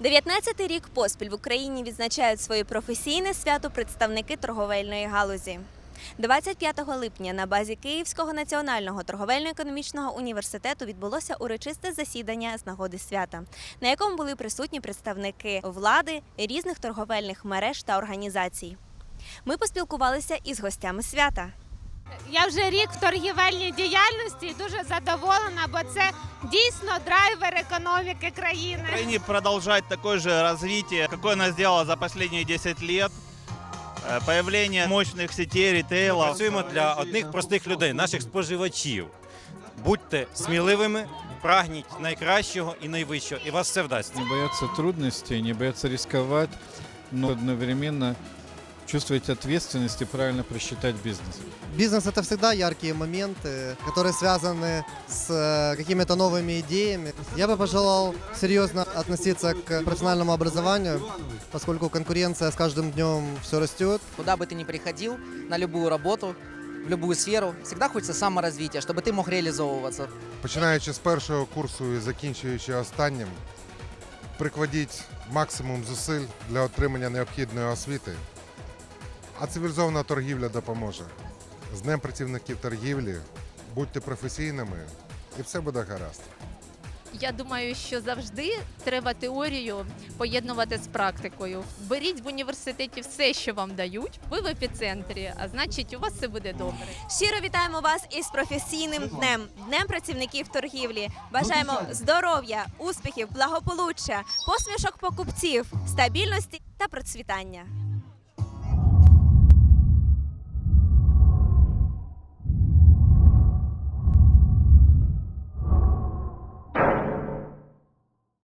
19-й рік поспіль в Україні відзначають своє професійне свято представники торговельної галузі. 25 липня на базі Київського національного торговельно-економічного університету відбулося урочисте засідання з нагоди свята, на якому були присутні представники влади, різних торговельних мереж та організацій. Ми поспілкувалися із гостями свята. Я вже рік в торгівельній діяльності і дуже задоволена, бо це дійсно драйвер економіки країни. Украине продолжать такое же развитие, какое она сделала за последние 10 лет. Э, Появление мощных сетей ритейла. Працюємо для одних простих людей, наших споживачів. Будьте сміливими, прагніть найкращого і найвищого, і вас все вдасться. не бояться трудностей, не бояться рисковать, но одновременно чувствовать ответственность и правильно просчитать бизнес. Бизнес это всегда яркие моменты, которые связаны с э, какими-то новыми идеями. Я бы пожелал серьезно относиться к профессиональному образованию, поскольку конкуренция с каждым днем все растет. Куда бы ты ни приходил, на любую работу, в любую сферу, всегда хочется саморазвития, чтобы ты мог реализовываться. починаючи з першого курсу і закінчуючи останнім, прикладіть максимум зусиль для отримання необхідної освіти, а цивілізована торгівля допоможе. З Днем працівників торгівлі будьте професійними і все буде гаразд. Я думаю, що завжди треба теорію поєднувати з практикою. Беріть в університеті все, що вам дають. Ви в епіцентрі, а значить, у вас все буде добре. Щиро вітаємо вас із професійним днем, днем працівників торгівлі. Бажаємо здоров'я, успіхів, благополуччя, посмішок покупців, стабільності та процвітання.